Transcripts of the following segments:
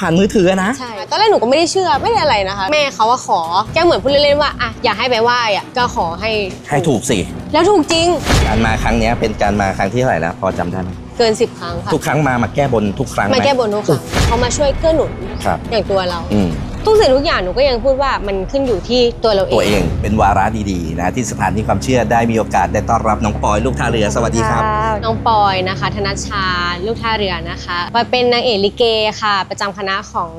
ผ่านมือถือนะ ใช่ ตอนแรกหนูก็ไม่ได้เชื่อไม่ได้อะไรนะคะ แม่เขาว่าขอแกเหมือนพูดเล่นๆว่าอะอยากให้ไปไหว้อะก็ขอให้ ให้ถูกสิ แล้วถูกจริงการมาครั้งเนี้ยเป็นการมาครั้งที่เท่าไหร่แล้วพอจำได้ไหมเกิน 10 ครั้งค่ะ ทุกครั้งมามาแก้บนทุกครั้งไหมาแก้บนทุกครั้งเขามาช่วยเกื้อหนุนครับ อย่างตัวเรา อืม ทุกสิ่งทุกอย่างหนูก็ยังพูดว่ามันขึ้นอยู่ที่ตัวเราเองตัวเองเป็นวาระดีๆนะที่สถานีความเชื่อได้มีโอกาสได้ต้อนรับน้องปอยลูกท่าเรือสวัสดีครับ น้องปอยนะคะ ธนชชาลูกท่าเรือนะคะมาเป็นนางเอกลิเกค่ะ ประจำคณะของ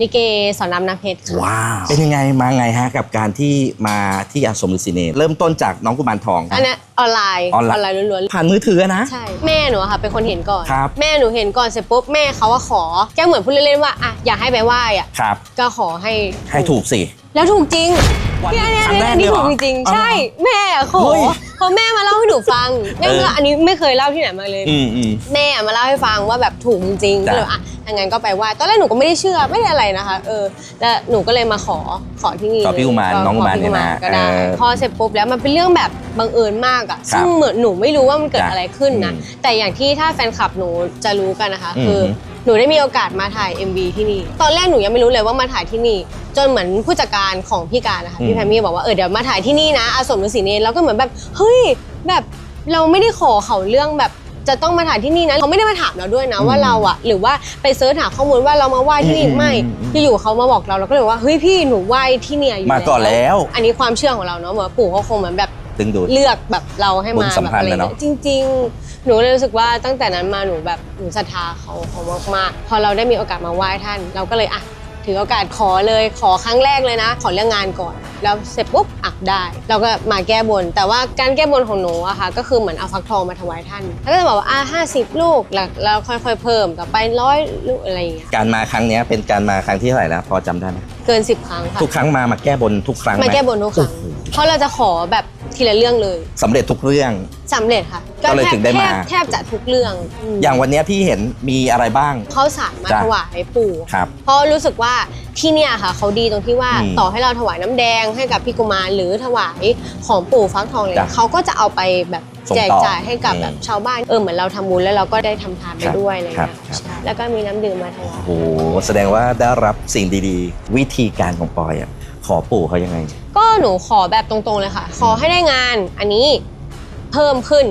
ลิเกสอนรามน้ำเพชรค่ะว้าวเป็นยังไงมาไงฮะกับการที่มาที่อาสมฤาษีเนรเริ่มต้นจากน้องกุมารทองอันนี้ออนไลน์ออนไลน์ไลน์ล้วนๆผ่านมือถือนะใช่แม่หนูอะค่ะเป็นคนเห็นก่อนครับแม่หนูเห็นก่อนเสร็จปุ๊บแม่เขาว่าขอแกเหมือนพูดเล่นๆว่าอะอยากให้ไปไหว้อะครับก็ขอให้ให้ถูกสิ แล้วถูกจริงวันพี่อันนี้ครั้งแรกอันนี้เลยเหรถูอกจริงอ๋อๆใช่ แม่ขอเฮ้ยเพราะแม่มาเล่าให้หนูฟังแม่เออก็อันนี้ไม่เคยเล่าที่ไหนมาเลยอืมอืมแม่มาเล่าให้ฟังว่าแบบถูกจริงๆจ้ะก็เลยอะถ้างั้นก็ไปไหว้ตอนแรกหนูก็ไม่ได้เชื่อไม่ได้อะไรนะคะเออแล้วหนูก็เลยมาขอขอที่นี่ขอพี่กุมารเลยน้องกุมารขพี่เนี่ยนะก็ได้เออพอเสร็จปุ๊บแล้วมันเป็นเรื่องแบบบังเอิญมากอะครับซึ่งเหมือนหนูไม่รู้ว่ามันเกิดจ้ะอะไรขึ้นนะอืมแต่อย่างที่ถ้าแฟนคลับหนูจะรู้กันนะคะอืมคือ หนูได้มีโอกาสมาถ่าย MV ที่นี่ ตอนแรกหนูยังไม่รู้เลยว่ามาถ่ายที่นี่ จนเหมือนผู้จัดการของพี่การนะคะพี่แพมมี่บอกว่าเออเดี๋ยวมาถ่ายที่นี่นะอาสมฤาษีเนรแล้วก็เหมือนแบบเฮ้ยแบบเราไม่ได้ขอเขาเรื่องแบบจะต้องมาถ่ายที่นี่นะเขาไม่ได้มาถามเราด้วยนะอืมว่าเราอะหรือว่าไปเสิร์ชหาข้อมูลว่าเรามาไหว้ที่นี่อืมไม่อืมอืมอยู่ๆเขามาบอกเราเราก็เลยว่าเฮ้ยพี่หนูไหว้ที่เนี่ยอยู่มาก่อนแล้ว อันนี้ความเชื่อของเราเนาะเหมือนปู่เขาคงเหมือนแบบ ดึงดูด เลือกแบบเราให้บุมาญสัมแบบพันธ์อะไรนะเนอะเงี้ยจริง ๆ หนูเลยรู้สึกว่าตั้งแต่นั้นมาหนูแบบหนูศรัทธาเขาเขามากๆพอเราได้มีโอกาสมาไหว้ท่าน เราก็เลยอะถือโอกาสขอเลยขอครั้งแรกเลยนะ ขอเรื่องงานก่อน แล้วเสร็จปุ๊บอักได้ เราก็มาแก้บน แต่ว่าการแก้บนของหนูอะค่ะก็คือเหมือนเอาฟักทองมาถวายท่านแล้วก็จะบอกว่าอะห้าสิบลูกแล้วแล้วค่อยๆเพิ่มต่อไปร้อยลูกอะไรอย่างเงี้ยการมาครั้งเนี้ยเป็นการมาครั้งที่เท่าไหร่แล้วพอจำได้ไหมเกินสิบครั้งค่ะ ทุกครั้งมามาแก้บนทุกครั้งไหมาแก้บนทุกครั้งโอ้โห เพราะเราจะขอแบบ ทีละเรื่องเลยสำเร็จทุกเรื่อง สำเร็จค่ะก็เลยแทบถึงได้มา แทบแทบจะทุกเรื่องอืมอย่างวันเนี้ยพี่เห็นมีอะไรบ้าง เขาสารมาจ้ะ ถวายปู่ครับ เพราะรู้สึกว่าที่เนี่ยค่ะเขาดีตรงที่ว่าอืมต่อให้เราถวายน้ำแดงให้กับพี่กุมารหรือถวายของปู่ฟักทองอะไรจ้ะเขาก็จะเอาไปแบบส่งแจกต่อจ่ายให้กับอืมแบบชาวบ้านเออเหมือนเราทำบุญแล้วเราก็ได้ทำทานไปครับด้วยอะไรครัเงี้บยครับ ใช่แล้วก็มีน้ำดื่มมาถวายโอ้โหแสดงว่าได้รับสิ่งดีๆ วิธีการของปอยอะขอปู่เขายังไงก็ หนูขอแบบตรงๆเลยค่ะ ขอให้ได้งานอันนี้เพิ่มขึ้น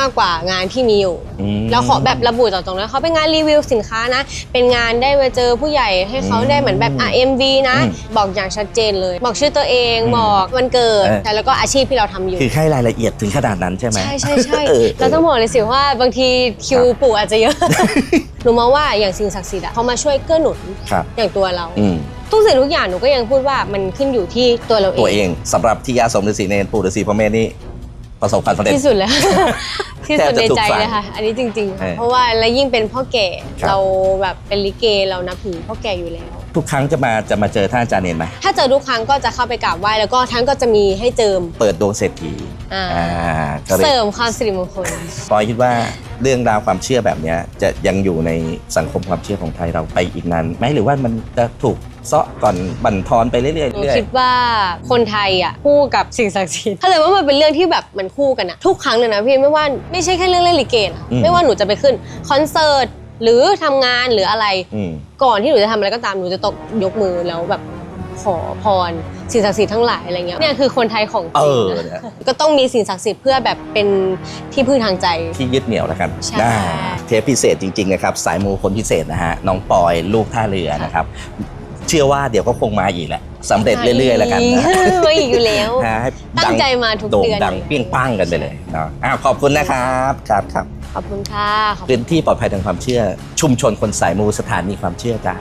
มากกว่างานที่มีอยู่ อืมแล้วขอแบบระบุต่อตรงๆนะเขาเป็นงานรีวิวสินค้านะ เป็นงานได้มาเจอผู้ใหญ่ให้เขาอืมได้เหมือนแบบอะ MV นะ อืมบอกอย่างชัดเจนเลย บอกชื่อตัวเองอืมบอกวันเกิดเออ แต่แล้วก็อาชีพที่เราทำอยู่ คือให้รายละเอียดถึงขนาดนั้นใช่ไหม ใช่ใช่ใช่เออเราต้องบอกเลยสิว่าบางทีคิวครับปู่อาจจะเยอะ หนูมองว่าอย่างสิ่งศักดิ์สิทธิ์อะเขามาช่วยเกื้อหนุนครับ อย่างตัวเรา อืม ทุกสิ่งทุกอย่างหนูก็ยังพูดว่ามันขึ้นอยู่ที่ตัวเราเองตัวเองสำหรับที่ยาสมฤาษีเนรปู่ฤาษีพระเมธนี่ประสบความสำเร็จ ที่สุดแล้ว ที่สุดในใจแทบจะทุกฝั่งเลยค่ะ อันนี้จริงๆเอค่ะอเพราะว่าแล้วยิ่งเป็นพ่อแก่ครับเราแบบเป็นลิเกเรานับถือพ่อแก่อยู่แล้ว ทุกครั้งจะมาจะมาเจอท่านอาจารย์เนรไหมถ้าเจอทุกครั้งก็จะเข้าไปกราบไหว้แล้วก็ท่านก็จะมีให้เจิม เปิดดวงเศรษฐีอ่า อ่าก็เลยเสริมความสิริมงคล ปอยคิดว่าเรื่องราวความเชื่อแบบเนี้ยจะยังอยู่ในสังคมความเชื่อของไทยเราไปอีกนานไหมหรือว่ามันจะถูกเซาะก่อนบั่นทอนไปเรื่อยๆหนูเรื่อยคิดว่าคนไทยอะคู่กับสิ่งศักดิ์สิทธิ์ถ้าเกิดว่ามันเป็นเรื่องที่แบบมันคู่กันอะทุกครั้งเลยนะพี่ไม่ว่าไม่ใช่แค่เรื่องเล่นลิเกนะไม่ว่าหนูจะไปขึ้นคอนเสิร์ต หรือทำงานหรืออะไรอืมก่อนที่หนูจะทำอะไรก็ตามหนูจะตกยกมือแล้วแบบขอพรสิ่งศักดิ์สิทธิ์ทั้งหลายอะไรเงี้ยเนี่ยคือคนไทยของจเอริงอนะเนี่ยก็ต้องมีสิ่งศักดิ์สิทธิ์เพื่อแบบเป็นที่พึ่งทางใจที่ยึดเหนี่ยวแล้วกันใช่ได้เทปพิเศษจริงๆนะครับสายมูคนพิเศษนะฮะน้องปอยลูกท่าเรือนะครับ เชื่อว่าเดี๋ยวก็คงมาอีกแหละสำเร็จเรื่อยๆ แล้วกันนะมาอีกอยู่แล้วนะให้ตั้งใจมาทุกโด่งเดือนดังเลยเปรี้ยงป้างกันไปเลยเนาะอ้าวขอบคุณนะครับครับครับ ขอบคุณค่ะขอบคุณ พื้นที่ปลอดภัยทางความเชื่อ ชุมชนคนสายมูสถานีความเชื่อจ้า